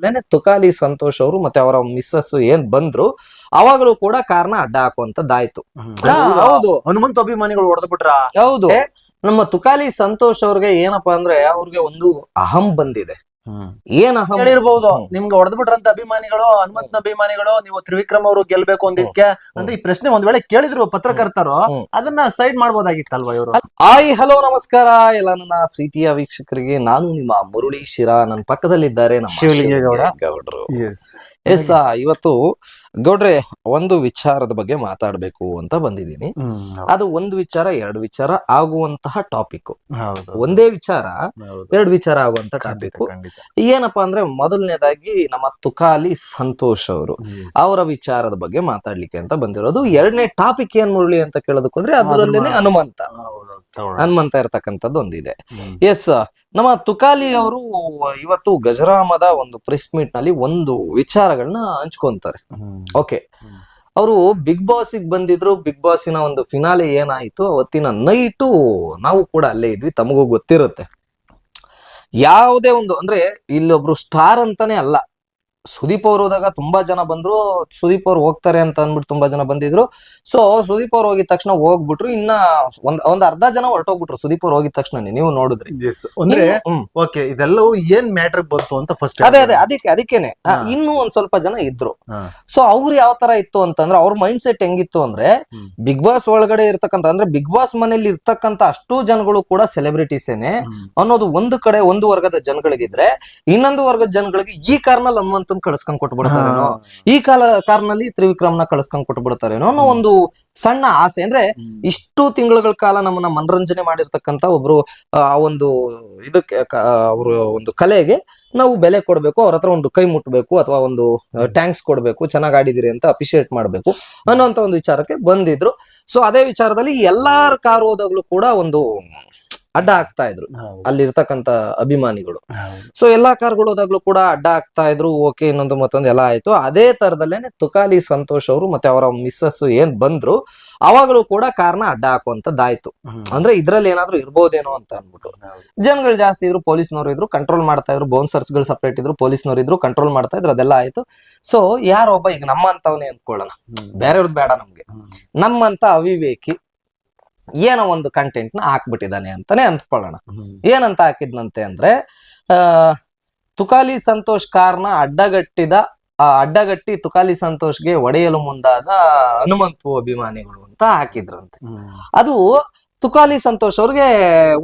ತರದಲ್ಲೇನೆ ತುಕಾಲಿ ಸಂತೋಷ್ ಅವರು ಮತ್ತೆ ಅವರ ಮಿಸ್ಸಸ್ ಏನ್ ಬಂದ್ರು ಅವಾಗಲೂ ಕೂಡ ಕಾರಣ ಅಡ್ಡ ಹಾಕುವಂತದ್ದಾಯ್ತು ಹೌದು. ಹನುಮಂತ ಅಭಿಮಾನಿಗಳು ಹೊಡೆದ್ ಬಿಟ್ರ ಹೌದು ನಮ್ಮ ತುಕಾಲಿ ಸಂತೋಷ್ ಅವ್ರಿಗೆ ಏನಪ್ಪಾ ಅಂದ್ರೆ ಅವ್ರಿಗೆ ಒಂದು ಅಹಂ ಬಂದಿದೆ. ಏನ್ ಹೇಳಿರ್ಬಹುದು. ನಿಮ್ಗೆ ಹೊಡೆದ್ ಬಿಟ್ರಂತ ಅಭಿಮಾನಿಗಳು ಹನುಮಂತನ ಅಭಿಮಾನಿಗಳು ನೀವು ತ್ರಿವಿಕ್ರಮ್ ಅವರು ಗೆಲ್ಬೇಕು ಅಂದಿದ್ಕೆ ಅಂತ ಈ ಪ್ರಶ್ನೆ ಒಂದ್ ವೇಳೆ ಕೇಳಿದ್ರು ಪತ್ರಕರ್ತರು ಅದನ್ನ ಸೈಡ್ ಮಾಡ್ಬೋದಾಗಿತ್ತಲ್ವಾ ಇವರು? ಆಯ್ ಹಲೋ ನಮಸ್ಕಾರ. ಎಲ್ಲ ನನ್ನ ಪ್ರೀತಿಯ ವೀಕ್ಷಕರಿಗೆ ನಾನು ನಿಮ್ಮ ಮುರುಳಿ ಶಿರಾ. ನನ್ನ ಪಕ್ಕದಲ್ಲಿದ್ದಾರೆ ನಮ್ಮ ಶಿವಲಿಂಗೇಗೌಡ. ಎಸ್ ಇವತ್ತು ಗೌಡ್ರೆ ಒಂದು ವಿಚಾರದ ಬಗ್ಗೆ ಮಾತಾಡ್ಬೇಕು ಅಂತ ಬಂದಿದ್ದೀನಿ. ಅದು ಒಂದು ವಿಚಾರ ಎರಡು ವಿಚಾರ ಆಗುವಂತಹ ಟಾಪಿಕ್ ಒಂದೇ ವಿಚಾರ ಎರಡು ವಿಚಾರ ಆಗುವಂತ ಟಾಪಿಕ್ ಏನಪ್ಪಾ ಅಂದ್ರೆ ಮೊದಲನೇದಾಗಿ ನಮ್ಮ ತುಕಾಲಿ ಸಂತೋಷ್ ಅವರು ಅವರ ವಿಚಾರದ ಬಗ್ಗೆ ಮಾತಾಡ್ಲಿಕ್ಕೆ ಅಂತ ಬಂದಿರೋದು. ಎರಡನೇ ಟಾಪಿಕ್ ಏನ್ ಮುರಳಿ ಅಂತ ಕೇಳೋದಕ್ಕೆ ಅಂದ್ರೆ ಅದರಲ್ಲೇನೆ ಹನುಮಂತ. ಹನುಮಂತ ಇರತಕ್ಕಂಥದ್ದು ಒಂದಿದೆ. ಎಸ್ ನಮ್ಮ ತುಕಾಲಿ ಅವರು ಇವತ್ತು ಗಜರಾಮದ ಒಂದು ಪ್ರೆಸ್ ಮೀಟ್ನಲ್ಲಿ ಒಂದು ವಿಚಾರಗಳನ್ನ ಹಂಚ್ಕೊಂತಾರೆ. ಓಕೆ ಅವರು ಬಿಗ್ ಬಾಸಿಗೆ ಬಂದಿದ್ರು ಬಿಗ್ ಬಾಸಿನ ಒಂದು ಫಿನಾಲೆ ಏನಾಯ್ತು ಅವತ್ತಿನ ನೈಟು ನಾವು ಕೂಡ ಅಲ್ಲೇ ಇದ್ವಿ ತಮಗೂ ಗೊತ್ತಿರುತ್ತೆ. ಯಾವುದೇ ಒಂದು ಅಂದ್ರೆ ಇಲ್ಲೊಬ್ರು ಸ್ಟಾರ್ ಅಂತಾನೆ ಅಲ್ಲ ಸುದೀಪ್ ಅವ್ರು ಹೋದಾಗ ತುಂಬಾ ಜನ ಬಂದ್ರು ಸುದೀಪ್ ಅವ್ರು ಹೋಗ್ತಾರೆ ಅಂತ ಅಂದ್ಬಿಟ್ಟು ತುಂಬಾ ಜನ ಬಂದಿದ್ರು. ಸೊ ಸುದೀಪ್ ಅವ್ರು ಹೋಗಿದ ತಕ್ಷಣ ಹೋಗ್ಬಿಟ್ರು. ಇನ್ನ ಒಂದ್ ಒಂದ್ ಅರ್ಧ ಜನ ಹೊರಟೋಗ್ಬಿಟ್ರು ಸುದೀಪ್ ಅವ್ರು ಹೋಗಿದ ತಕ್ಷಣ ನೀವು ನೋಡಿದ್ರಿ. ಅಂದ್ರೆ ಓಕೆ ಇದೆಲ್ಲವೂ ಏನ್ ಮ್ಯಾಟರ್ ಬಂತು ಅಂತ ಫಸ್ಟ್ ಅದೇ ಅದೇ ಅದಕ್ಕೆ ಅದಕ್ಕೇನೆ. ಇನ್ನೂ ಒಂದ್ ಸ್ವಲ್ಪ ಜನ ಇದ್ರು. ಸೊ ಅವ್ರು ಯಾವ ತರ ಇತ್ತು ಅಂತಂದ್ರೆ ಅವ್ರ ಮೈಂಡ್ ಸೆಟ್ ಹೆಂಗಿತ್ತು ಅಂದ್ರೆ ಬಿಗ್ ಬಾಸ್ ಒಳಗಡೆ ಇರ್ತಕ್ಕಂತ ಅಂದ್ರೆ ಬಿಗ್ ಬಾಸ್ ಮನೇಲಿ ಇರ್ತಕ್ಕಂತ ಅಷ್ಟು ಜನಗಳು ಕೂಡ ಸೆಲೆಬ್ರಿಟೀಸೇನೆ ಅನ್ನೋದು ಒಂದು ಕಡೆ ಒಂದು ವರ್ಗದ ಜನಗಳಿಗಿದ್ರೆ ಇನ್ನೊಂದು ವರ್ಗದ ಜನಗಳಿಗೆ ಈ ಕಾರ್ನಲ್ಲಿ ಹನುಮಂತನ್ ಕಳ್ಸ್ಕೊಂಡ್ ಕೊಟ್ಬಿಡ್ತಾರೇನೋ? ಈ ಕಾಲ ಕಾರ್ನಲ್ಲಿ ತ್ರಿವಿಕ್ರಮ್ನ ಕಳ್ಸ್ಕೊಂಡ್ ಕೊಟ್ಬಿಡ್ತಾರೇನೋ ಅನ್ನೋ ಒಂದು ಸಣ್ಣ ಆಸೆ. ಅಂದ್ರೆ ಇಷ್ಟು ತಿಂಗಳುಗಳ ಕಾಲ ನಮ್ಮನ್ನ ಮನರಂಜನೆ ಮಾಡಿರ್ತಕ್ಕಂತ ಒಬ್ರು ಆ ಒಂದು ಇದಕ್ಕೆ ಅವರು ಒಂದು ಕಲೆಗೆ ನಾವು ಬೆಲೆ ಕೊಡ್ಬೇಕು ಅವ್ರ ಹತ್ರ ಒಂದು ಕೈ ಮುಟ್ಬೇಕು ಅಥವಾ ಒಂದು ಟ್ಯಾಂಕ್ಸ್ ಕೊಡ್ಬೇಕು ಚೆನ್ನಾಗಿ ಆಡಿದಿರಿ ಅಂತ ಅಪ್ರಿಶಿಯೇಟ್ ಮಾಡ್ಬೇಕು ಅನ್ನೋಂತ ಒಂದು ವಿಚಾರಕ್ಕೆ ಬಂದಿದ್ರು. ಸೊ ಅದೇ ವಿಚಾರದಲ್ಲಿ ಎಲ್ಲಾರ ಕಾರ್ ಹೋದಾಗ್ಲೂ ಕೂಡ ಒಂದು ಅಡ್ಡ ಆಗ್ತಾ ಇದ್ರು. ಅಲ್ಲಿ ಇರ್ತಕ್ಕಂತ ಅಭಿಮಾನಿಗಳು. ಸೊ ಎಲ್ಲಾ ಕಾರ್ಗಳು ಹೋದಾಗ್ಲೂ ಕೂಡ ಅಡ್ಡ ಆಗ್ತಾ ಇದ್ರು. ಓಕೆ ಇನ್ನೊಂದು ಮತ್ತೊಂದು ಎಲ್ಲ ಆಯ್ತು. ಅದೇ ತರದಲ್ಲೇನೆ ತುಕಾಲಿ ಸಂತೋಷ್ ಅವರು ಮತ್ತೆ ಅವರ ಮಿಸ್ಸಸ್ ಏನ್ ಬಂದ್ರು ಅವಾಗಲೂ ಕೂಡ ಕಾರ್ನ ಅಡ್ಡ ಹಾಕುವಂತದ್ದಾಯ್ತು ಅಂದ್ರೆ ಇದ್ರಲ್ಲಿ ಏನಾದ್ರು ಇರ್ಬೋದೇನೋ ಅಂತ ಅನ್ಬಿಟ್ಟು ಜನಗಳು ಜಾಸ್ತಿ ಇದ್ರು ಪೊಲೀಸ್ನವರು ಇದ್ರು ಕಂಟ್ರೋಲ್ ಮಾಡ್ತಾ ಇದ್ರು ಬೌನ್ಸರ್ಸ್ಗಳು ಸಪರೇಟ್ ಇದ್ರು ಪೊಲೀಸ್ನವ್ರು ಇದ್ರು ಕಂಟ್ರೋಲ್ ಮಾಡ್ತಾ ಇದ್ರು ಅದೆಲ್ಲ ಆಯ್ತು. ಸೊ ಯಾರೊಬ್ಬ ಈಗ ನಮ್ಮಂತವನೇ ಅಂದ್ಕೊಳ್ಳೋಣ. ಬೇರೆಯವ್ರದ್ದು ಬೇಡ ನಮ್ಗೆ. ನಮ್ಮಂತ ಅವಿವೇಕಿ ಏನೋ ಒಂದು ಕಂಟೆಂಟ್ನ ಹಾಕ್ಬಿಟ್ಟಿದ್ದಾನೆ ಅಂತಾನೆ ಅಂದ್ಕೊಳ್ಳೋಣ. ಏನಂತ ಹಾಕಿದ್ನಂತೆ ಅಂದ್ರೆ ಆ ತುಕಾಲಿ ಸಂತೋಷ್ ಕಾರ್ನ ಅಡ್ಡಗಟ್ಟಿದ ಆ ಅಡ್ಡಗಟ್ಟಿ ತುಕಾಲಿ ಸಂತೋಷ್ಗೆ ಒಡೆಯಲು ಮುಂದಾದ ಹನುಮಂತು ಅಭಿಮಾನಿಗಳು ಅಂತ ಹಾಕಿದ್ರಂತೆ. ಅದು ತುಕಾಲಿ ಸಂತೋಷ್ ಅವ್ರಿಗೆ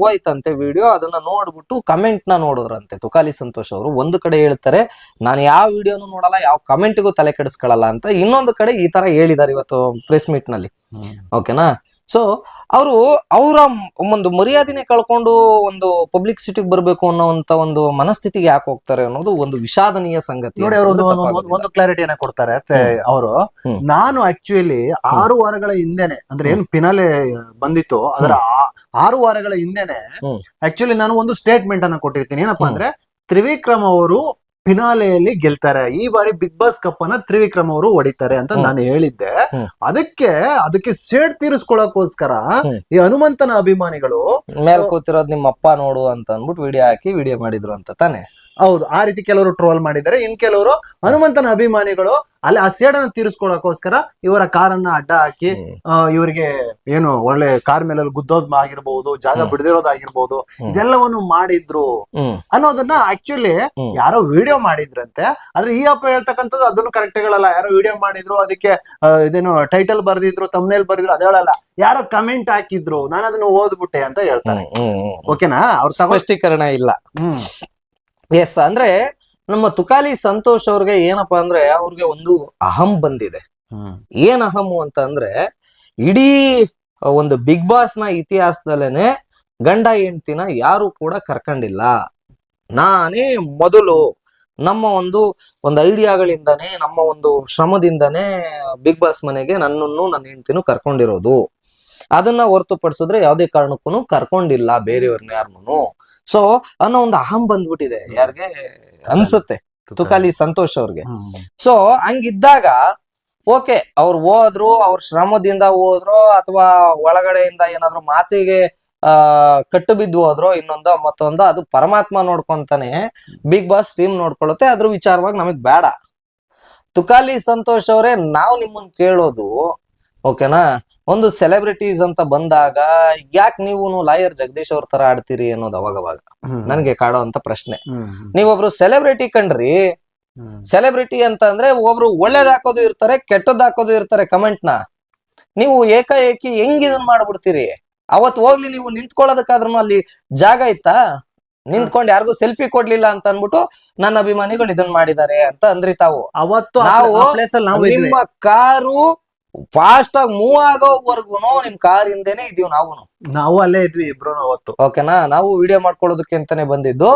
ಹೋಯ್ತಂತೆ ವಿಡಿಯೋ ಅದನ್ನ ನೋಡ್ಬಿಟ್ಟು ಕಮೆಂಟ್ನ ನೋಡಿದ್ರಂತೆ. ತುಕಾಲಿ ಸಂತೋಷ್ ಅವರು ಒಂದು ಕಡೆ ಹೇಳ್ತಾರೆ ನಾನು ಯಾವ ವಿಡಿಯೋನು ನೋಡಲ್ಲ ಯಾವ ಕಮೆಂಟ್ಗೂ ತಲೆ ಕೆಡಿಸ್ಕೊಳ್ಳಲ್ಲ ಅಂತ ಇನ್ನೊಂದು ಕಡೆ ಈ ತರ ಹೇಳಿದಾರೆ ಇವತ್ತು ಪ್ರೆಸ್ ಮೀಟ್ನಲ್ಲಿ. ಓಕೆನಾ? ಸೊ ಅವರು ಅವರ ಒಂದು ಮರ್ಯಾದೆನೆ ಕಳ್ಕೊಂಡು ಒಂದು ಪಬ್ಲಿಕ್ ಸಿಟಿಗೆ ಬರಬೇಕು ಅನ್ನೋಂತ ಒಂದು ಮನಸ್ಥಿತಿಗೆ ಯಾಕೆ ಹೋಗ್ತಾರೆ ಅನ್ನೋದು ಒಂದು ವಿಷಾದನೀಯ ಸಂಗತಿ ನೋಡಿ ಅವರು ಒಂದು ಕ್ಲಾರಿಟಿಯನ್ನ ಕೊಡ್ತಾರೆ. ಅವರು ನಾನು ಆಕ್ಚುಲಿ ಆರು ವಾರಗಳ ಹಿಂದೆನೆ ಅಂದ್ರೆ ಏನ್ ಪಿನಾಲೆ ಬಂದಿತ್ತು ಅದರ ಆರು ವಾರಗಳ ಹಿಂದೆನೆ ಆಕ್ಚುಲಿ ನಾನು ಒಂದು ಸ್ಟೇಟ್ಮೆಂಟ್ ಅನ್ನ ಕೊಟ್ಟಿರ್ತೀನಿ. ಏನಪ್ಪಾ ಅಂದ್ರೆ ತ್ರಿವಿಕ್ರಮ್ ಅವರು ಫಿನಾಲೆಯಲ್ಲಿ ಗೆಲ್ತಾರೆ. ಈ ಬಾರಿ ಬಿಗ್ ಬಾಸ್ ಕಪ್ ಅನ್ನ ತ್ರಿವಿಕ್ರಮ್ ಅವರು ಹೊಡಿತಾರೆ ಅಂತ. ನಾನು ಹೇಳಿದ್ದೆ. ಅದಕ್ಕೆ ಅದಕ್ಕೆ ಸೇಡ್ ತೀರಿಸ್ಕೊಳಕೋಸ್ಕರ ಈ ಹನುಮಂತನ ಅಭಿಮಾನಿಗಳು ಮೇಲ್ ಕೂತಿರೋದ್ ನಿಮ್ಮ ಅಪ್ಪ ನೋಡು ಅಂತ ಅಂದ್ಬಿಟ್ಟು ವಿಡಿಯೋ ಹಾಕಿ ವಿಡಿಯೋ ಮಾಡಿದ್ರು ಅಂತ ತಾನೆ? ಹೌದು ಆ ರೀತಿ ಕೆಲವರು ಟ್ರೋಲ್ ಮಾಡಿದ್ದಾರೆ. ಇನ್ ಕೆಲವರು ಹನುಮಂತನ ಅಭಿಮಾನಿಗಳು ಅಲ್ಲಿ ಆ ಸೇಡನ್ನ ತೀರಿಸ್ಕೊಳಕೋಸ್ಕರ ಇವರ ಕಾರನ್ನ ಅಡ್ಡ ಹಾಕಿ ಇವರಿಗೆ ಏನು ಒಳ್ಳೆ ಕಾರ್ ಮೇಲೆ ಗುದ್ದೋದ್ ಆಗಿರ್ಬಹುದು ಜಾಗ. ಬಿಡದಿರೋದಾಗಿರ್ಬಹುದು. ಇದೆಲ್ಲವನ್ನು ಮಾಡಿದ್ರು ಅನ್ನೋದನ್ನ ಆಕ್ಚುಲಿ. ಯಾರೋ ವಿಡಿಯೋ ಮಾಡಿದ್ರಂತೆ. ಆದ್ರೆ ಈ ಅಪ್ಪ ಹೇಳ್ತಕ್ಕಂಥದ್ದು ಅದನ್ನು ಕರೆಕ್ಟ್ ಹೇಳಲ್ಲ. ಯಾರೋ ವಿಡಿಯೋ ಮಾಡಿದ್ರು ಅದಕ್ಕೆ ಇದೇನು ಟೈಟಲ್ ಬರ್ದಿದ್ರು ತಮ್ನೇಲ್ ಬರ್ದಿದ್ರು ಅದ ಹೇಳಲ್ಲ. ಯಾರೋ ಕಮೆಂಟ್ ಹಾಕಿದ್ರು ನಾನು ಅದನ್ನ ಓದ್ಬಿಟ್ಟೆ ಅಂತ ಹೇಳ್ತಾರೆ. ಓಕೆನಾ ಅವ್ರ ಸಮಷ್ಟೀಕರಣ ಸ್ಪಷ್ಟೀಕರಣ ಇಲ್ಲ. ಹ್ಮ್. ಎಸ್ ಅಂದ್ರೆ ನಮ್ಮ ತುಕಾಲಿ ಸಂತೋಷ್ ಅವ್ರಿಗೆ ಏನಪ್ಪಾ ಅಂದ್ರೆ ಅವ್ರಿಗೆ ಒಂದು ಅಹಂ ಬಂದಿದೆ. ಏನ್ ಅಹಮು ಅಂತ ಅಂದ್ರೆ ಇಡೀ ಒಂದು ಬಿಗ್ ಬಾಸ್ನ ಇತಿಹಾಸದಲ್ಲೇನೆ ಗಂಡ ಹೆಂಡ್ತಿನ ಯಾರು ಕೂಡ ಕರ್ಕೊಂಡಿಲ್ಲ. ನಾನೇ ಮೊದಲು ನಮ್ಮ ಒಂದು ಒಂದು ಐಡಿಯಾಗಳಿಂದಾನೇ ನಮ್ಮ ಒಂದು ಶ್ರಮದಿಂದಾನೇ ಬಿಗ್ ಬಾಸ್ ಮನೆಗೆ ನನ್ನನ್ನು ನನ್ನ ಹೆಂಡ್ತಿನೂ ಕರ್ಕೊಂಡಿರೋದು. ಅದನ್ನ ಹೊರತುಪಡಿಸಿದ್ರೆ ಯಾವುದೇ ಕಾರಣಕ್ಕೂ ಕರ್ಕೊಂಡಿಲ್ಲ ಬೇರೆಯವ್ರನ್ನ ಯಾರನ್ನು. ಸೊ ಅನ್ನೋ ಒಂದು ಅಹಂ ಬಂದ್ಬಿಟ್ಟಿದೆ. ಯಾರಿಗೆ ಅನ್ಸುತ್ತೆ? ತುಕಾಲಿ. ಸಂತೋಷ್ ಅವ್ರಿಗೆ. ಸೊ ಹಂಗಿದ್ದಾಗ ಓಕೆ ಅವ್ರು ಹೋದ್ರು ಅವ್ರ ಶ್ರಮದಿಂದ ಹೋದ್ರು ಅಥವಾ ಒಳಗಡೆಯಿಂದ ಏನಾದ್ರು ಮಾತಿಗೆ ಆ ಕಟ್ಟು ಬಿದ್ದು ಹೋದ್ರು ಇನ್ನೊಂದು ಮತ್ತೊಂದು ಅದು ಪರಮಾತ್ಮ ನೋಡ್ಕೊಂತಾನೆ. ಬಿಗ್ ಬಾಸ್ ಟೀಮ್ ನೋಡ್ಕೊಳ್ಳುತ್ತೆ ಅದ್ರ ವಿಚಾರವಾಗಿ ನಮಗ್ ಬೇಡ. ತುಕಾಲಿ ಸಂತೋಷ್ ಅವರೇ ನಾವು ನಿಮ್ಮನ್ ಕೇಳೋದು ಓಕೆನಾ? ಒಂದು ಸೆಲೆಬ್ರಿಟೀಸ್ ಅಂತ ಬಂದಾಗ ಯಾಕೆ ನೀವು ಲಾಯರ್ ಜಗದೀಶ್ ಅವ್ರ ತರ ಆಡ್ತೀರಿ ಅನ್ನೋದು ಅವಾಗ ಅವಾಗ. ನನ್ಗೆ ಕಾಡೋ ಅಂತ ಪ್ರಶ್ನೆ. ನೀವೊಬ್ರು ಸೆಲೆಬ್ರಿಟಿ ಕಂಡ್ರಿ ಸೆಲೆಬ್ರಿಟಿ ಅಂತ ಅಂದ್ರೆ ಒಬ್ರು ಒಳ್ಳೇದ್ ಹಾಕೋದು ಇರ್ತಾರೆ ಕೆಟ್ಟದ್ ಹಾಕೋದು ಇರ್ತಾರೆ ಕಮೆಂಟ್ನ ನೀವು ಏಕಾಏಕಿ ಹೆಂಗ್ ಇದನ್ ಮಾಡ್ಬಿಡ್ತೀರಿ? ಅವತ್ ಹೋಗ್ಲಿ ನೀವು ನಿಂತ್ಕೊಳ್ಳೋದಕ್ಕಾದ್ರೂ ಅಲ್ಲಿ ಜಾಗ ಇತ್ತಾ? ನಿಂತ್ಕೊಂಡು ಯಾರಿಗೂ ಸೆಲ್ಫಿ ಕೊಡ್ಲಿಲ್ಲ ಅಂತ ಅನ್ಬಿಟ್ಟು ನನ್ನ ಅಭಿಮಾನಿಗಳು ಇದನ್ ಮಾಡಿದ್ದಾರೆ ಅಂತ ಅಂದ್ರಿ ತಾವು. ಅವತ್ತು ನಾವು ನಿಮ್ಮ ಕಾರು ಫಾಸ್ಟ್ ಆಗಿ ಮೂವ್ ಆಗೋವರೆಗೂ ನಿಮ್ ಕಾರ್ ಹಿಂದೆನೆ ಇದೀವಿ ನಾವು ನಾವು ಅಲ್ಲೇ ಇದ್ವಿ ಇಬ್ರು ಅವತ್ತು. ಓಕೆನಾ? ನಾವು ವಿಡಿಯೋ ಮಾಡ್ಕೊಳ್ಳೋದಕ್ಕೆ ಅಂತಾನೆ ಬಂದಿದ್ದು.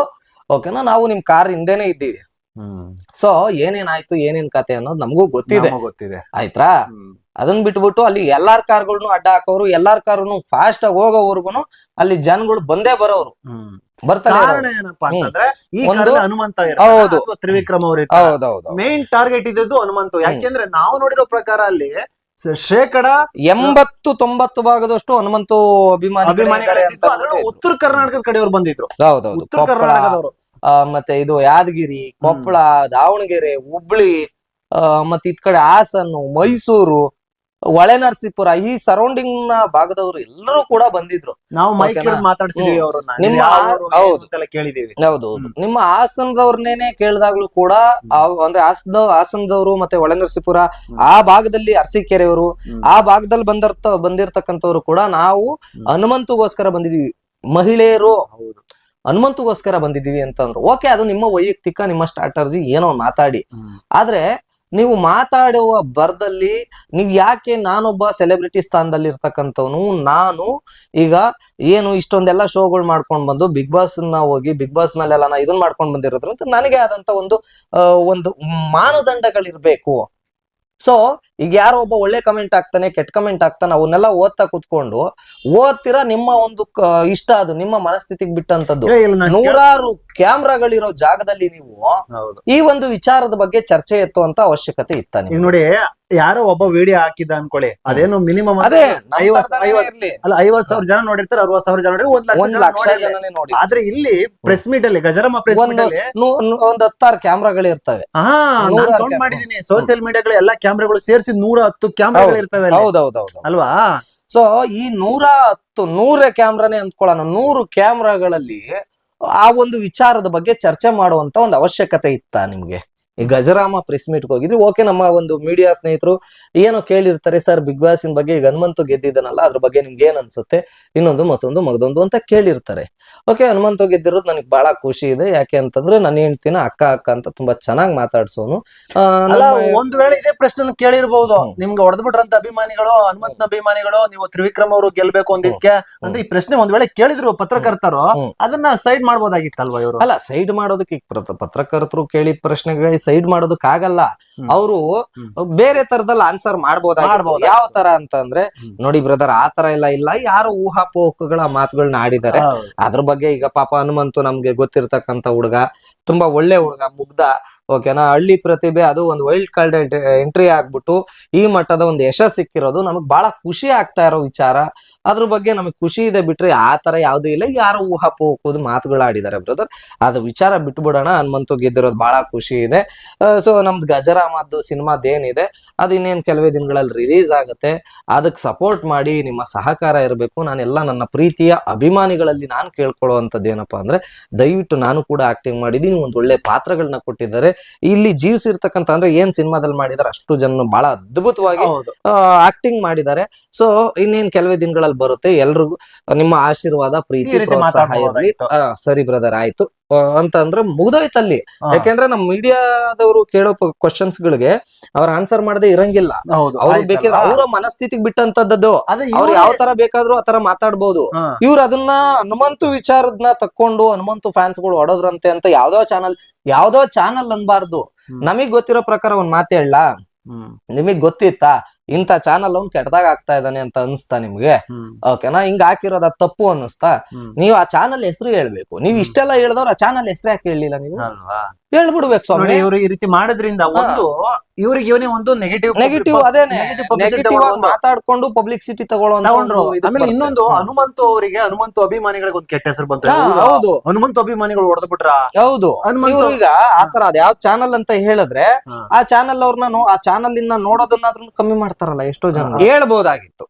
ಓಕೆನಾ? ನಾವು ನಿಮ್ ಕಾರ್ ಹಿಂದೆನೆ ಇದ್ದೀವಿ. ಸೊ ಏನೇನಾಯ್ತು ಏನೇನ್ ಕತೆ ಅನ್ನೋದು ನಮಗೂ ಗೊತ್ತಿದೆ. ಗೊತ್ತಿದೆ. ಆಯ್ತಾ ಅದನ್ ಬಿಟ್ಬಿಟ್ಟು ಅಲ್ಲಿ ಎಲ್ಲಾರ್ ಕಾರ್ಗಳ್ನು ಅಡ್ಡ ಹಾಕೋರು ಎಲ್ಲಾರ್ ಕಾರುನು ಫಾಸ್ಟ್ ಆಗಿ ಹೋಗೋವರ್ಗುನು ಅಲ್ಲಿ ಜನಗಳು ಬಂದೇ ಬರೋರು. ಬರ್ತಾರೆ ಹೌದು. ಮೇನ್ ಟಾರ್ಗೆಟ್ ಇದ್ದದ್ದು ಹನುಮಂತ. ಯಾಕೆಂದ್ರೆ ನಾವು ನೋಡಿರೋ ಪ್ರಕಾರ ಅಲ್ಲಿ ಶೇಕಡ ಎಂಬತ್ತು ತೊಂಬತ್ತು ಭಾಗದಷ್ಟು ಹನುಮಂತು ಅಭಿಮಾನಿಗಳಿದ್ದಾರೆ ಅಂತ ಉತ್ತರ ಕರ್ನಾಟಕದ ಕಡೆಯವರು ಬಂದಿದ್ರು. ಹೌದೌದು. ಉತ್ತರ ಕರ್ನಾಟಕದವರು. ಮತ್ತೆ ಇದು ಯಾದಗಿರಿ ಕೊಪ್ಪಳ ದಾವಣಗೆರೆ ಹುಬ್ಳಿ ಮತ್ತೆ ಇತ್ ಕಡೆ ಹಾಸನ್ನು ಮೈಸೂರು ಹೊಳೆನರಸೀಪುರ ಈ ಸರೌಂಡಿಂಗ್ನ ಭಾಗದವರು ಎಲ್ಲರೂ ಕೂಡ ಬಂದಿದ್ರು. ನಾವು ಮೈಕ್? ಮಾತಾಡ್ಸಿದೀವಿ. ಅವ್ರನ್ನ. ನಿಮ್ಮ ಹೌದು. ಕೇಳಿದೀವಿ. ಹೌದು ನಿಮ್ಮ ಹಾಸನದವ್ರನ್ನೇನೆ ಕೇಳಿದಾಗ್ಲೂ ಕೂಡ ಅಂದ್ರೆ ಹಾಸನ ಹಾಸನದವರು ಮತ್ತೆ ಹೊಳೆನರಸೀಪುರ ಆ ಭಾಗದಲ್ಲಿ ಅರಸೀಕೆರೆಯವರು. ಆ ಭಾಗದಲ್ಲಿ ಬಂದಿರ್ತ ಬಂದಿರ್ತಕ್ಕಂಥವ್ರು ಕೂಡ ನಾವು ಹನುಮಂತಗೋಸ್ಕರ ಬಂದಿದೀವಿ. ಮಹಿಳೆಯರು ಹನುಮಂತಗೋಸ್ಕರ ಬಂದಿದೀವಿ ಅಂತಂದ್ರು. ಓಕೆ ಅದು ನಿಮ್ಮ ವೈಯಕ್ತಿಕ ನಿಮ್ಮ ಸ್ಟ್ರಾಟರ್ಜಿ ಏನೋ ಮಾತಾಡಿ. ಆದ್ರೆ ನೀವು ಮಾತಾಡುವ ಬರ್ದಲ್ಲಿ ನೀವು ಯಾಕೆ ನಾನೊಬ್ಬ ಸೆಲೆಬ್ರಿಟಿ ಸ್ಥಾನದಲ್ಲಿ ಇರ್ತಕ್ಕಂಥವ್ನು? ನಾನು ಈಗ ಏನು ಇಷ್ಟೊಂದೆಲ್ಲ ಶೋಗಳು ಮಾಡ್ಕೊಂಡು ಬಂದು ಬಿಗ್ ಬಾಸ್ನ ಹೋಗಿ ಬಿಗ್ ಬಾಸ್ ನಲ್ಲೆಲ್ಲ ನಾ ಇದನ್ನ ಮಾಡ್ಕೊಂಡು ಬಂದಿರೋದ್ರಿಂದ ನನಗೆ ಆದಂತ ಒಂದು ಒಂದು ಮಾನದಂಡಗಳಿರ್ಬೇಕು. ಸೊ ಈಗ ಯಾರೋ ಒಬ್ಬ ಒಳ್ಳೆ ಕಮೆಂಟ್ ಆಗ್ತಾನೆ ಕೆಟ್ಟ ಕಮೆಂಟ್ ಆಗ್ತಾನೆ ಅವನ್ನೆಲ್ಲ ಓದ್ತಾ ಕುತ್ಕೊಂಡು ಓದ್ತೀರಾ ನಿಮ್ಮ ಒಂದು ಇಷ್ಟ ಅದು ನಿಮ್ಮ ಮನಸ್ಥಿತಿಗೆ ಬಿಟ್ಟಂತದ್ದು. ನೂರಾರು ಕ್ಯಾಮ್ರಾಗಳಿರೋ ಜಾಗದಲ್ಲಿ ನೀವು ಈ ಒಂದು ವಿಚಾರದ ಬಗ್ಗೆ ಚರ್ಚೆ ಎತ್ತುವಂತ ಅವಶ್ಯಕತೆ ಇತ್ತಾನೆ ನೋಡಿ ಯಾರೋ ಒಬ್ಬ ವಿಡಿಯೋ ಹಾಕಿದ್ದ ಅನ್ಕೊಳ್ಳಿ ಅದೇನು ಮಿನಿಮಮ್ ಅದೇ ಐವತ್. ಅಲ್ಲ ಐವತ್ ಸಾವಿರ ಜನ ನೋಡಿರ್ತಾರೆ ಅರವತ್ ಸಾವಿರ ಜನ ನೋಡಿ ಒಂದ್ ಲಕ್ಷ ಜನ ಜನನೇ ನೋಡಿ. ಆದ್ರೆ ಇಲ್ಲಿ ಪ್ರೆಸ್ ಮೀಟ್ ಅಲ್ಲಿ ಗಜರಮ್ಮ ಪ್ರೆಸ್ ಮೀಟ್ ಅಲ್ಲಿ ಒಂದ್ ಹತ್ತಾರು ಕ್ಯಾಮ್ರಾಗಳು ಇರ್ತವೆ. ಹಾ ನಾನು ಕೌಂಟ್. ಮಾಡಿದೀನಿ. ಸೋಷಿಯಲ್ ಮೀಡಿಯಾಗಳು ಎಲ್ಲಾ ಕ್ಯಾಮ್ರಾಗಳು ಸೇರಿಸಿ ನೂರ ಹತ್ತು ಕ್ಯಾಮ್ರಾಗಳು ಇರ್ತವೆ ಅಲ್ವಾ? ಸೊ ಈ ನೂರ ಹತ್ತು ನೂರ ಕ್ಯಾಮ್ರಾನೇ ಅಂದ್ಕೊಳ್ಳೋಣ. ನೂರು ಕ್ಯಾಮ್ರಾಗಳಲ್ಲಿ ಆ ಒಂದು ವಿಚಾರದ ಬಗ್ಗೆ ಚರ್ಚೆ ಮಾಡುವಂತ ಒಂದು ಅವಶ್ಯಕತೆ ಇತ್ತ ನಿಮ್ಗೆ? ಈ ಗಜರಾಮ ಪ್ರೆಸ್ ಮೀಟ್ ಹೋಗಿದ್ರಿ ಓಕೆ ನಮ್ಮ ಒಂದು ಮೀಡಿಯಾ ಸ್ನೇಹಿತರು ಏನೋ ಕೇಳಿರ್ತಾರೆ ಸರ್ ಬಿಗ್ ಬಾಸ್ ಬಗ್ಗೆ ಈಗ ಹನುಮಂತು ಗೆದ್ದಿದ್ದಾನಲ್ಲ ಅದ್ರ ಬಗ್ಗೆ ನಿಮ್ಗೆ ಏನ್ ಅನ್ಸುತ್ತೆ? ಇನ್ನೊಂದು ಮತ್ತೊಂದು ಮಗದೊಂದು ಅಂತ ಕೇಳಿರ್ತಾರೆ. ಓಕೆ ಹನುಮಂತು ಗೆದ್ದಿರೋದು ನನಗೆ ಬಹಳ ಖುಷಿ ಇದೆ. ಯಾಕೆ ಅಂತಂದ್ರೆ ನನ್ನ ಹೆಂಡ್ತಿನ ಅಕ್ಕ ಅಕ್ಕ ಅಂತ ತುಂಬಾ ಚೆನ್ನಾಗಿ ಮಾತಾಡ್ಸೋನು. ಒಂದ್ ವೇಳೆ ಇದೇ ಪ್ರಶ್ನೆ ಕೇಳಿರ್ಬಹುದು. ನಿಮ್ಗೆ ಹೊಡೆದ್ಬಿಟ್ರಂತ ಅಭಿಮಾನಿಗಳು ಹನುಮಂತನ ಅಭಿಮಾನಿಗಳು ನೀವು ತ್ರಿವಿಕ್ರಮ್ ಅವರು ಗೆಲ್ಬೇಕು ಅಂದಿದ್ಕೆ ಅಂತ ಈ ಪ್ರಶ್ನೆ ಒಂದ್ ವೇಳೆ ಕೇಳಿದ್ರು ಪತ್ರಕರ್ತರು ಅದನ್ನ ಸೈಡ್ ಮಾಡ್ಬೋದಾಗಿತ್ತಲ್ವಾ ಇವರು? ಅಲ್ಲ ಸೈಡ್ ಮಾಡೋದಕ್ಕೆ ಪತ್ರಕರ್ತರು ಕೇಳಿದ ಪ್ರಶ್ನೆಗಳಿಗೆ ಸೈಡ್ ಮಾಡೋದಕ್ ಆಗಲ್ಲ. ಅವರು ಬೇರೆ ತರದಲ್ಲಿ ಆನ್ಸರ್ ಮಾಡ್ಬೋದಾಗಿತ್ತು. ಮಾಡ್ಬೋದಾಗಿತ್ತು. ಯಾವ ತರ ಅಂತಂದ್ರೆ. ನೋಡಿ ಬ್ರದರ್ ಆ ತರ ಎಲ್ಲ ಇಲ್ಲ. ಯಾರು ಊಹಾಪೋಹಗಳ ಮಾತುಗಳನ್ನ ಆಡಿದ್ದಾರೆ. ಅದ್ರ ಬಗ್ಗೆ ಈಗ ಪಾಪ ಹನುಮಂತು ನಮ್ಗೆ ಗೊತ್ತಿರ್ತಕ್ಕಂತ ಹುಡುಗ ತುಂಬಾ ಒಳ್ಳೆ ಹುಡುಗ ಮುಗ್ಧ ಓಕೆನಾ ಹಳ್ಳಿ ಪ್ರತಿಭೆ ಅದು ಒಂದು ವೈಲ್ಡ್ ಕಾರ್ಡ್ ಎಂಟ್ರಿ ಆಗ್ಬಿಟ್ಟು ಈ ಮಟ್ಟದ ಒಂದು ಯಶಸ್ ಸಿಕ್ಕಿರೋದು ನಮಗ್ ಬಹಳ ಖುಷಿ ಆಗ್ತಾ ಇರೋ ವಿಚಾರ. ಅದ್ರ ಬಗ್ಗೆ ನಮಗೆ ಖುಷಿ ಇದೆ ಬಿಟ್ರೆ ಆ ತರ ಯಾವ್ದು ಇಲ್ಲ. ಯಾರು ಊಹಾಪೋಕೋದು ಮಾತುಗಳು ಆಡಿದ್ದಾರೆ ಬ್ರದರ್ ಅದು ವಿಚಾರ ಬಿಟ್ಬಿಡೋಣ. ಹನುಮಂತು ಗೆದ್ದಿರೋದು ಬಹಳ ಖುಷಿ ಇದೆ. ಸೊ ನಮ್ದು ಗಜರಾಮದ್ದು ಸಿನಿಮಾದ ಏನಿದೆ ಅದು ಇನ್ನೇನ್ ಕೆಲವೇ ದಿನಗಳಲ್ಲಿ ರಿಲೀಸ್ ಆಗುತ್ತೆ. ಅದಕ್ಕೆ ಸಪೋರ್ಟ್ ಮಾಡಿ ನಿಮ್ಮ ಸಹಕಾರ ಇರಬೇಕು. ನಾನೆಲ್ಲ ನನ್ನ ಪ್ರೀತಿಯ ಅಭಿಮಾನಿಗಳಲ್ಲಿ ನಾನು ಕೇಳ್ಕೊಳ್ಳುವಂಥದ್ದು ಏನಪ್ಪಾ ಅಂದ್ರೆ ದಯವಿಟ್ಟು ನಾನು ಕೂಡ ಆಕ್ಟಿಂಗ್ ಮಾಡಿದ್ದೀನಿ. ಒಂದು ಒಳ್ಳೆ ಪಾತ್ರಗಳನ್ನ ಕೊಟ್ಟಿದ್ದಾರೆ. ಇಲ್ಲಿ ಜೀವಿಸಿರ್ತಕ್ಕಂಥ ಅಂದ್ರೆ ಏನ್ ಸಿನಿಮಾದಲ್ಲಿ ಮಾಡಿದಾರೆ ಅಷ್ಟು ಜನ ಬಹಳ ಅದ್ಭುತವಾಗಿ ಆಕ್ಟಿಂಗ್ ಮಾಡಿದ್ದಾರೆ. ಸೊ ಇನ್ನೇನ್ ಕೆಲವೇ ದಿನಗಳಲ್ಲಿ ಬರುತ್ತೆ ಎಲ್ರಿಗೂ ನಿಮ್ಮ ಆಶೀರ್ವಾದ ಪ್ರೀತಿ ಪ್ರೋತ್ಸಾಹ ಇರಲಿ. ಸರಿ ಬ್ರದರ್ ಆಯ್ತು. ಅಂತ ಅಂದ್ರೆ ಮುಗ್ದೋಯ್ತಲ್ಲಿ. ಯಾಕೆಂದ್ರೆ ನಮ್ ಮೀಡಿಯಾದವರು ಕೇಳೋ ಕ್ವಶನ್ಸ್ ಗಳಿಗೆ ಅವ್ರ ಆನ್ಸರ್ ಮಾಡದೆ ಇರಂಗಿಲ್ಲ. ಅವ್ರು? ಬೇಕಿದ್ರೆ ಅವರ ಮನಸ್ಥಿತಿಗೆ ಬಿಟ್ಟಂತದ್ದು ಅವ್ರು ಯಾವ ತರ ಬೇಕಾದ್ರೂ ಆತರ ಮಾತಾಡ್ಬೋದು. ಇವ್ರ ಅದನ್ನ ಹನುಮಂತು ವಿಚಾರದ್ನ ತಕ್ಕೊಂಡು ಹನುಮಂತು ಫ್ಯಾನ್ಸ್ಗಳು ಹೊಡೋದ್ರಂತೆ ಅಂತ ಯಾವ್ದೋ ಚಾನಲ್ ಯಾವ್ದೋ ಚಾನಲ್ ಅನ್ಬಾರ್ದು. ನಮಗ್ ಗೊತ್ತಿರೋ ಪ್ರಕಾರ ಒಂದ್ ಮಾತೇಳ ನಿಮಗ್ ಗೊತ್ತಿತ್ತಾ? ಇಂಥ ಚಾನಲ್ ಅವ್ನು ಕೆಟ್ಟದಾಗ ಆಗ್ತಾ ಇದ್ದಾನೆ ಅಂತ ಅನ್ಸ್ತಾ ನಿಮ್ಗೆ? ಓಕೆನಾ ಹಿಂಗ್ ಹಾಕಿರೋದ ತಪ್ಪು ಅನ್ನಿಸ್ತಾ. ನೀವು ಆ ಚಾನಲ್ ಹೆಸರು ಹೇಳ್ಬೇಕು. ನೀವು ಇಷ್ಟೆಲ್ಲ ಹೇಳಿದವ್ರ ಆ ಚಾನಲ್ ಹೆಸರು ಯಾಕೆ ಹೇಳಿಲ್ಲ ನೀವು? ಹೇಳ್ಬಿಡ್ಬೇಕು ಸ್ವಾಮಿ. ಇವರು ಈ ರೀತಿ ಮಾಡೋದ್ರಿಂದ ಒಂದು ಇವ್ರಿಗೆ ಇವನೇ ಒಂದು ನೆಗೆಟಿವ್ ನೆಗೆಟಿವ್ ಅದೇ ನೆಗೆಟಿವ್ ಮಾತಾಡ್ಕೊಂಡು ತಗೊಳ್ಳೋ ತಗೊಂಡ್ರು ಆಮೇಲೆ ಇನ್ನೊಂದು ಹನುಮಂತು ಅವರಿಗೆ ಹನುಮಂತು ಅಭಿಮಾನಿಗಳಿಗೆ ಒಂದು ಕೆಟ್ಟ ಹೆಸರು ಬಂತು. ಹೌದು. ಹನುಮಂತು ಅಭಿಮಾನಿಗಳು ಹೊಡೆದ್ ಬಿಟ್ರ? ಹೌದು. ಈಗ ಆತರ ಅದ್ ಯಾವ ಚಾನಲ್ ಅಂತ ಹೇಳಿದ್ರೆ ಆ ಚಾನಲ್ ಅವ್ರನ್ನ ಆ ಚಾನಲ್ ಇಂದ ನೋಡೋದನ್ನಾದ್ರೂ ಕಮ್ಮಿ ಮಾಡ್ತಾರಲ್ಲ ಎಷ್ಟೋ ಜನ. ಹೇಳ್ಬೋದಾಗಿತ್ತು.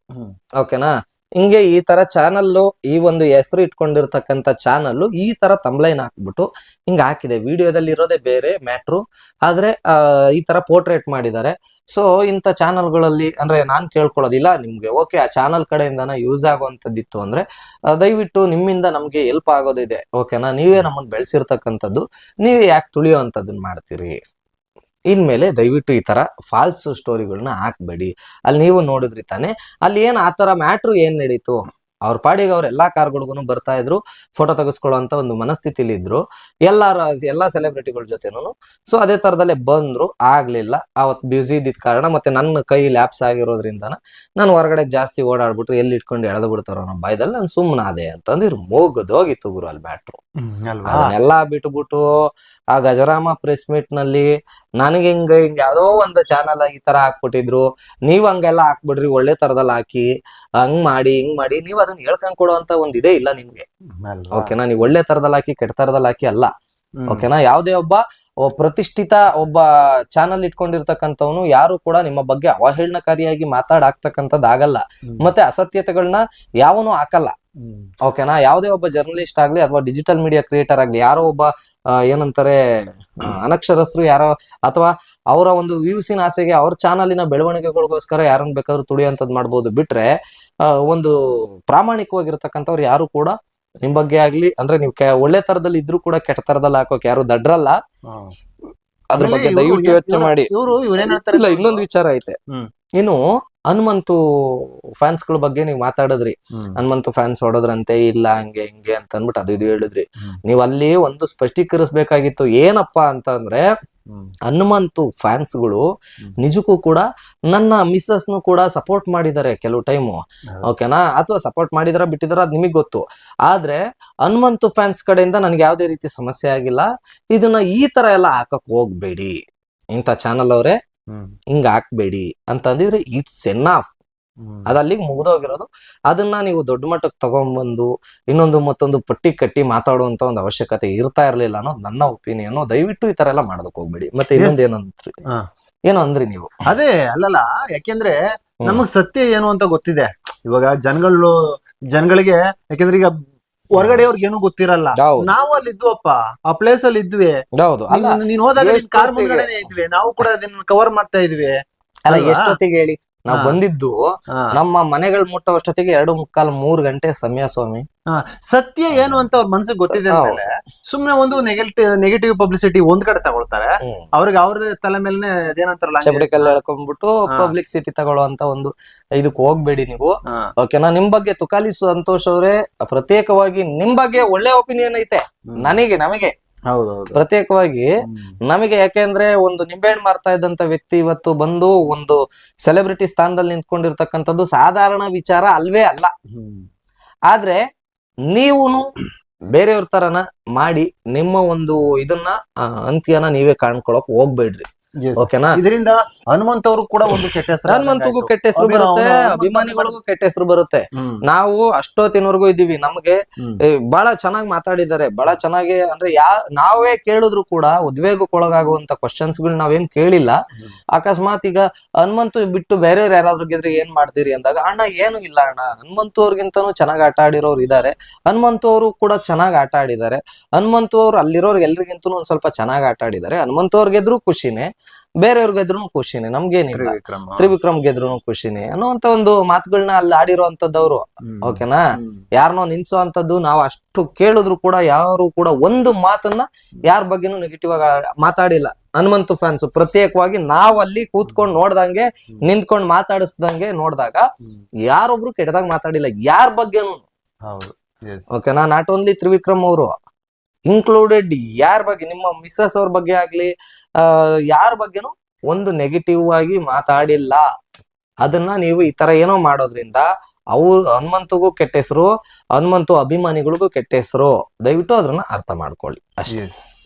ಓಕೆನಾ? ಹಿಂಗೆ ಈ ತರ ಚಾನಲ್ ಈ ಒಂದು ಹೆಸರು ಇಟ್ಕೊಂಡಿರ್ತಕ್ಕಂಥ ಚಾನಲ್ ಈ ತರ ತಂಬ್ಲೈನ್ ಹಾಕ್ಬಿಟ್ಟು ಹಿಂಗ್ ಹಾಕಿದೆ. ವಿಡಿಯೋದಲ್ಲಿ ಇರೋದೇ ಬೇರೆ ಮ್ಯಾಟ್ರು. ಆದ್ರೆ ಆ, ಈ ತರ ಪೋರ್ಟ್ರೇಟ್ ಮಾಡಿದ್ದಾರೆ. ಸೊ ಇಂಥ ಚಾನಲ್ಗಳಲ್ಲಿ ಅಂದ್ರೆ ನಾನ್ ಕೇಳ್ಕೊಳ್ಳೋದಿಲ್ಲ ನಿಮ್ಗೆ. ಓಕೆ ಆ ಚಾನಲ್ ಕಡೆಯಿಂದನ ಯೂಸ್ ಆಗುವಂತದ್ದಿತ್ತು ಅಂದ್ರೆ ದಯವಿಟ್ಟು ನಿಮ್ಮಿಂದ ನಮ್ಗೆ ಹೆಲ್ಪ್ ಆಗೋದಿದೆ. ಓಕೆನಾ? ನೀವೇ ನಮ್ಮನ್ನು ಬೆಳೆಸಿರ್ತಕ್ಕಂಥದ್ದು. ನೀವೇ ಯಾಕೆ ತುಳಿಯುವಂಥದ್ದನ್ನ ಮಾಡ್ತೀರಿ? ಇನ್ಮೇಲೆ ದಯವಿಟ್ಟು ಈ ತರ ಫಾಲ್ಸ್ ಸ್ಟೋರಿಗಳನ್ನ ಹಾಕ್ಬೇಡಿ. ಅಲ್ಲಿ ನೀವು ನೋಡಿದ್ರಿ ತಾನೆ. ಅಲ್ಲಿ ಏನು ಆ ತರ ಮ್ಯಾಟ್ರು ಏನು ನಡೀತು? ಅವ್ರ ಪಾಡಿಗೆ ಅವ್ರ ಎಲ್ಲಾ ಕಾರ್ಗಳಿಗೂ ಬರ್ತಾ ಇದ್ರು ಫೋಟೋ ತೆಗೆಸ್ಕೊಳ್ಳುವಂತ ಒಂದು ಮನಸ್ಥಿತಿಲಿ ಇದ್ರು. ಎಲ್ಲಾರ ಎಲ್ಲಾ ಸೆಲೆಬ್ರಿಟಿಗಳ ಜೊತೆನೂ. ಸೊ ಅದೇ ತರದಲ್ಲೇ ಬಂದ್ರು ಆಗ್ಲಿಲ್ಲ. ಅವತ್ ಬ್ಯುಸಿ ಇದ್ದಿದ್ ಕಾರಣ ಮತ್ತೆ ನನ್ನ ಕೈ ಲ್ಯಾಪ್ಸ್ ಆಗಿರೋದ್ರಿಂದ ನಾನು ಹೊರಗಡೆ ಜಾಸ್ತಿ ಓಡಾಡ್ಬಿಟ್ಟು ಎಲ್ಲಿ ಇಟ್ಕೊಂಡು ಎಳೆದು ಬಿಡ್ತಾರೋ ನಮ್ಮ ಭಯದಲ್ಲಿ ನಾನು ಸುಮ್ಮನಾದೆ ಅಂತಂದ್ರೆ ಹೋಗಿತ್ತು ಗುರು ಅಲ್ಲಿ ಬ್ಯಾಟ್ರು ಅದನ್ನೆಲ್ಲಾ ಬಿಟ್ಬಿಟ್ಟು ಆ ಗಜರಾಮ ಪ್ರೆಸ್ ಮೀಟ್ನಲ್ಲಿ ನನಗೆ ಹಿಂಗ ಹಿಂಗ ಯಾವ್ದೋ ಒಂದು ಚಾನಲ್ ಈ ತರ ಹಾಕ್ಬಿಟ್ಟಿದ್ರು. ನೀವ್ ಹಂಗೆಲ್ಲ ಹಾಕ್ಬಿಡ್ರಿ ಒಳ್ಳೆ ತರದಲ್ಲಿ ಹಾಕಿ ಹಂಗ್ ಮಾಡಿ ಹಿಂಗ್ ಮಾಡಿ ನೀವ್ ಅದನ್ನ ಹೇಳ್ಕೊಂಡ್ ಕೊಡುವಂತ ಒಂದ್ ಇದೇ ಇಲ್ಲ ನಿಮ್ಗೆ? ಓಕೆನಾ ನೀವ್ ಒಳ್ಳೆ ತರದಲ್ಲಿ ಹಾಕಿ ಕೆಟ್ಟ ತರದಲ್ಲಿ ಹಾಕಿ ಅಲ್ಲ. ಓಕೆನಾ ಯಾವುದೇ ಒಬ್ಬ ಪ್ರತಿಷ್ಠಿತ ಒಬ್ಬ ಚಾನಲ್ ಇಟ್ಕೊಂಡಿರ್ತಕ್ಕಂಥವನು ಯಾರು ಕೂಡ ನಿಮ್ಮ ಬಗ್ಗೆ ಅವಹೇಳನಕಾರಿಯಾಗಿ ಮಾತಾಡಾಕ್ತಕ್ಕಂಥದ್ದು ಆಗಲ್ಲ ಮತ್ತೆ ಅಸತ್ಯತೆಗಳನ್ನ ಯಾವನು ಹಾಕಲ್ಲ. ಓಕೆನಾ ಯಾವುದೇ ಒಬ್ಬ ಜರ್ನಲಿಸ್ಟ್ ಆಗ್ಲಿ ಅಥವಾ ಡಿಜಿಟಲ್ ಮೀಡಿಯಾ ಕ್ರಿಯೇಟರ್ ಆಗ್ಲಿ ಯಾರೋ ಒಬ್ಬ ಏನಂತಾರೆ ಅನಕ್ಷರಸ್ಥರು ಯಾರೋ ಅಥವಾ ಅವರ ಒಂದು ವ್ಯೂಸಿನ ಆಸೆಗೆ ಅವ್ರ ಚಾನಲಿನ ಬೆಳವಣಿಗೆಗಳಿಗೋಸ್ಕರ ಯಾರನ್ನ ಬೇಕಾದ್ರೂ ತುಳಿಯಂತದ್ ಮಾಡ್ಬೋದು. ಬಿಟ್ರೆ ಒಂದು ಪ್ರಾಮಾಣಿಕವಾಗಿರ್ತಕ್ಕಂಥವ್ರು ಯಾರು ಕೂಡ ನಿಮ್ ಬಗ್ಗೆ ಆಗ್ಲಿ ಅಂದ್ರೆ ನೀವು ಒಳ್ಳೆ ತರದಲ್ಲಿ ಇದ್ರು ಕೂಡ ಕೆಟ್ಟ ತರದಲ್ಲಿ ಹಾಕೋಕೆ ಯಾರು ದಡ್ರಲ್ಲ. ಅದ್ರ ಬಗ್ಗೆ ದಯವಿಟ್ಟು ಯೋಚನೆ ಮಾಡಿ. ಇಲ್ಲ ಇನ್ನೊಂದು ವಿಚಾರ ಐತೆ. ಏನು ಇನ್ನು ಹನುಮಂತು ಫ್ಯಾನ್ಸ್ಗಳ ಬಗ್ಗೆ ನೀವು ಮಾತಾಡಿದ್ರಿ. ಹನುಮಂತು ಫ್ಯಾನ್ಸ್ ಹೊಡೋದ್ರಂತೆ ಇಲ್ಲ ಹಂಗೆ ಹಿಂಗೆ ಅಂತ ಅಂದ್ಬಿಟ್ಟು ಅದು ಇದು ಹೇಳಿದ್ರಿ. ನೀವು ಅಲ್ಲಿ ಒಂದು ಸ್ಪಷ್ಟೀಕರಿಸ್ಬೇಕಾಗಿತ್ತು. ಏನಪ್ಪಾ ಅಂತ ಅಂದ್ರೆ. ಹನುಮಂತು ಫ್ಯಾನ್ಸ್ಗಳು. ನಿಜಕ್ಕೂ ಕೂಡ ನನ್ನ ಮಿಸ್ಸಸ್ ನು ಕೂಡ ಸಪೋರ್ಟ್ ಮಾಡಿದ್ದಾರೆ ಕೆಲವು ಟೈಮು. ಓಕೆನಾ? ಅಥವಾ ಸಪೋರ್ಟ್ ಮಾಡಿದಾರ ಬಿಟ್ಟಿದಾರ ಅದು ನಿಮಗೆ ಗೊತ್ತು. ಆದ್ರೆ ಹನುಮಂತು ಫ್ಯಾನ್ಸ್ ಕಡೆಯಿಂದ ನನಗೆ ಯಾವ್ದೇ ರೀತಿ ಸಮಸ್ಯೆ ಆಗಿಲ್ಲ. ಇದನ್ನ ಈ ತರ ಎಲ್ಲ ಹಾಕಕ್ ಹೋಗ್ಬೇಡಿ. ಇಂಥ ಚಾನಲ್ ಅವರೇ ಹಿಂಗ ಹಾಕ್ಬೇಡಿ. ಅಂತಂದಿದ್ರೆ ಇಟ್ಸ್ ಎನ್ ಆಫ್. ಅದ್ ಅಲ್ಲಿಗೆ ಮುಗ್ದೋಗಿರೋದು. ಅದನ್ನ ನೀವು ದೊಡ್ಡ ಮಟ್ಟಕ್ಕೆ ತಗೊಂಡ್ಬಂದು ಇನ್ನೊಂದು ಮತ್ತೊಂದು ಪಟ್ಟಿ ಕಟ್ಟಿ ಮಾತಾಡುವಂತ ಒಂದು ಅವಶ್ಯಕತೆ ಇರ್ತಾ ಇರ್ಲಿಲ್ಲ ಅನ್ನೋದು ನನ್ನ ಒಪಿನಿಯನ್. ದಯವಿಟ್ಟು ಈ ತರ ಎಲ್ಲ ಮಾಡೋದಕ್ಕೆ ಹೋಗ್ಬೇಡಿ. ಮತ್ತೆ ಇನ್ನೊಂದು ಏನಂತ್ರಿ. ಏನೋ ಅಂದ್ರಿ ನೀವು. ಅದೇ ಅಲ್ಲಲ್ಲ ಯಾಕೆಂದ್ರೆ ನಮಗ್ ಸತ್ಯ ಏನು ಅಂತ ಗೊತ್ತಿದೆ. ಇವಾಗ ಜನಗಳು ಜನಗಳಿಗೆ ಯಾಕೆಂದ್ರೆ ಈಗ ಹೊರಗಡೆ ಅವ್ರಿಗೆ ಏನು ಗೊತ್ತಿರಲ್ಲ. ನಾವು ಅಲ್ಲಿ ಇದ್ವಪ್ಪ ಆ ಪ್ಲೇಸ್ ಅಲ್ಲಿ ಇದ್ವಿ. ಹೌದು. ನೀನ್- ಹೋದಾಗ ಕಾರ್ ಮುಂದ್ಗಡೆ ಇದ್ವಿ. ನಾವು ಕೂಡ ಅದನ್ನ ಕವರ್ ಮಾಡ್ತಾ ಇದ್ವಿ. ಅಲ್ಲ? ಎಷ್ಟೊತ್ತಿಗೆ ಹೇಳಿ? ನಾವ್ ಬಂದಿದ್ದು ನಮ್ಮ ಮನೆಗಳು ಮುಟ್ಟೋಷ್ಟೊತ್ತಿಗೆ ಎರಡು ಮುಕ್ಕಾಲ್ ಮೂರ್ ಗಂಟೆ ಸಮಯ ಸ್ವಾಮಿ. ಸತ್ಯ ಏನು ಅಂತ ಅವ್ರ ಮನ್ಸಿಗೆ ಗೊತ್ತಿದೆ ಸುಮ್ನೆ ಒಂದು ನೆಗೆಟಿವ್ ನೆಗೆಟಿವ್ ಪಬ್ಲಿಸಿಟಿ ಒಂದ್ ಕಡೆ ತಗೊಳ್ತಾರೆ. ಅವ್ರಿಗೆ ಅವ್ರ ತಲೆ ಮೇಲೆ ಹೇಳ್ಕೊಂಡ್ಬಿಟ್ಟು ಪಬ್ಲಿಕ್ ಸಿಟಿ ತಗೊಳ್ಳುವಂತ ಒಂದು ಇದಕ್ಕೆ ಹೋಗ್ಬೇಡಿ ನೀವು. ಓಕೆನಾ ನಿಮ್ ಬಗ್ಗೆ ತುಕಾಲಿ ಸಂತೋಷ್ ಅವರೇ ಪ್ರತ್ಯೇಕವಾಗಿ ನಿಮ್ ಬಗ್ಗೆ ಒಳ್ಳೆ ಒಪಿನಿಯನ್ ಐತೆ. ನನಗೆ ನಮಗೆ. ಹೌದೌದು ಪ್ರತ್ಯೇಕವಾಗಿ. ನಮಗೆ ಯಾಕೆಂದ್ರೆ ಒಂದು ನಿಂಬೆಹಣ್ಣು ಮಾರ್ತಾ ಇದ್ದಂತ ವ್ಯಕ್ತಿ ಇವತ್ತು ಬಂದು ಒಂದು ಸೆಲೆಬ್ರಿಟಿ ಸ್ಥಾನದಲ್ಲಿ ನಿಂತ್ಕೊಂಡಿರ್ತಕ್ಕಂಥದ್ದು ಸಾಧಾರಣ ವಿಚಾರ ಅಲ್ವೇ ಅಲ್ಲ. ಆದ್ರೆ ನೀವುನು ಬೇರೆಯವ್ರ ತರನ ಮಾಡಿ ನಿಮ್ಮ ಒಂದು ಇದನ್ನ ಅಂತ್ಯನ ನೀವೇ ಕಾಣ್ಕೊಳಕ್ ಹೋಗ್ಬೇಡ್ರಿ. ಓಕೆನಾ ಇದರಿಂದ ಹನುಮಂತ್ ಅವರು ಕೂಡ ಒಂದು ಕೆಟ್ಟ ಹೆಸರು ಹನುಮಂತಗೂ ಕೆಟ್ಟ ಹೆಸರು ಬರುತ್ತೆ ಅಭಿಮಾನಿಗಳಿಗೂ ಕೆಟ್ಟ ಹೆಸರು ಬರುತ್ತೆ. ನಾವು ಅಷ್ಟೊತ್ತಿನವರೆಗೂ ಇದೀವಿ ನಮ್ಗೆ ಬಹಳ ಚೆನ್ನಾಗಿ ಮಾತಾಡಿದ್ದಾರೆ ಬಹಳ ಚೆನ್ನಾಗಿ ಅಂದ್ರೆ ಯಾ ನಾವೇ ಕೇಳಿದ್ರು ಕೂಡ ಉದ್ವೇಗಕ್ಕೊಳಗಾಗುವಂತ ಕ್ವಶನ್ಸ್ಗಳು ನಾವೇನ್ ಕೇಳಿಲ್ಲ. ಅಕಸ್ಮಾತ್ ಈಗ ಹನುಮಂತು ಬಿಟ್ಟು ಬೇರೆಯವ್ರು ಯಾರಾದ್ರೂ ಗೆದ್ರೆ ಏನ್ ಮಾಡ್ತೀರಿ ಅಂದಾಗ ಅಣ್ಣ ಏನು ಇಲ್ಲ ಅಣ್ಣ ಹನುಮಂತು ಅವ್ರಿಗಿಂತನೂ ಚೆನ್ನಾಗಿ ಆಟ ಆಡಿರೋರು ಇದಾರೆ. ಹನುಮಂತು ಅವರು ಕೂಡ ಚೆನ್ನಾಗಿ ಆಟ ಆಡಿದ್ದಾರೆ. ಹನುಮಂತ ಅವ್ರು ಅಲ್ಲಿರೋರು ಎಲ್ರಿಗಿಂತನೂ ಒಂದ್ ಸ್ವಲ್ಪ ಚೆನ್ನಾಗಿ ಆಟ ಆಡಿದ್ದಾರೆ. ಹನುಮಂತು ಅವ್ರ್ ಗೆದ್ರು ಖುಷಿನೇ. ಬೇರೆಯವ್ರ್ ಗೆದ್ರು ಖುಷಿನೇ ನಮ್ಗೇನಿಲ್ಲ ತ್ರಿವಿಕ್ರಮ. ಗೆದ್ರು ಖುಷಿನೇ ಅನ್ನುವಂತ ಒಂದು ಮಾತುಗಳನ್ನ ಅಲ್ಲಿ ಆಡಿರೋಂಥದ್ದವ್ರು ಹ್ಮ್. ಓಕೆನಾ. ಯಾರನ್ನೋ ನಿನ್ಸೋ ಅಂತದ್ದು ನಾವು ಅಷ್ಟು ಕೇಳಿದ್ರು ಕೂಡ ಯಾರು ಕೂಡ ಒಂದು ಮಾತನ್ನ ಯಾರ ಬಗ್ಗೆನೂ ನೆಗೆಟಿವ್ ಆಗಿ ಮಾತಾಡಿಲ್ಲ ಹನುಮಂತು ಫ್ಯಾನ್ಸ್ ಪ್ರತ್ಯೇಕವಾಗಿ ನಾವ್ ಅಲ್ಲಿ ಕೂತ್ಕೊಂಡ್ ನೋಡ್ದಂಗೆ ನಿಂತ್ಕೊಂಡ್ ಮಾತಾಡಿಸ್ದಂಗೆ ನೋಡ್ದಾಗ. ಯಾರೊಬ್ರು ಕೆಟ್ಟದಾಗ ಮಾತಾಡಿಲ್ಲ ಯಾರ ಬಗ್ಗೆನೂ. ಓಕೆನಾ ನಾಟ್ ಓನ್ಲಿ ತ್ರಿವಿಕ್ರಮ್ ಅವರು ಇನ್ಕ್ಲೂಡೆಡ್ ಯಾರ ಬಗ್ಗೆ ನಿಮ್ಮ ಮಿಸ್ಸಸ್ ಅವ್ರ ಬಗ್ಗೆ ಆಗ್ಲಿ ಯಾರ ಬಗ್ಗೆನೂ ಒಂದು ನೆಗೆಟಿವ್ ಆಗಿ ಮಾತಾಡಿಲ್ಲ. ಅದನ್ನ ನೀವು ಈ ತರ ಏನೋ ಮಾಡೋದ್ರಿಂದ ಅವ್ರು ಹನುಮಂತಗೂ ಕೆಟ್ಟ ಹೆಸರು, ಹನುಮಂತು ಅಭಿಮಾನಿಗಳಿಗೂ ಕೆಟ್ಟ ಹೆಸರು. ದಯವಿಟ್ಟು ಅದನ್ನ ಅರ್ಥ ಮಾಡ್ಕೊಳ್ಳಿ. ಅಷ್ಟೇ.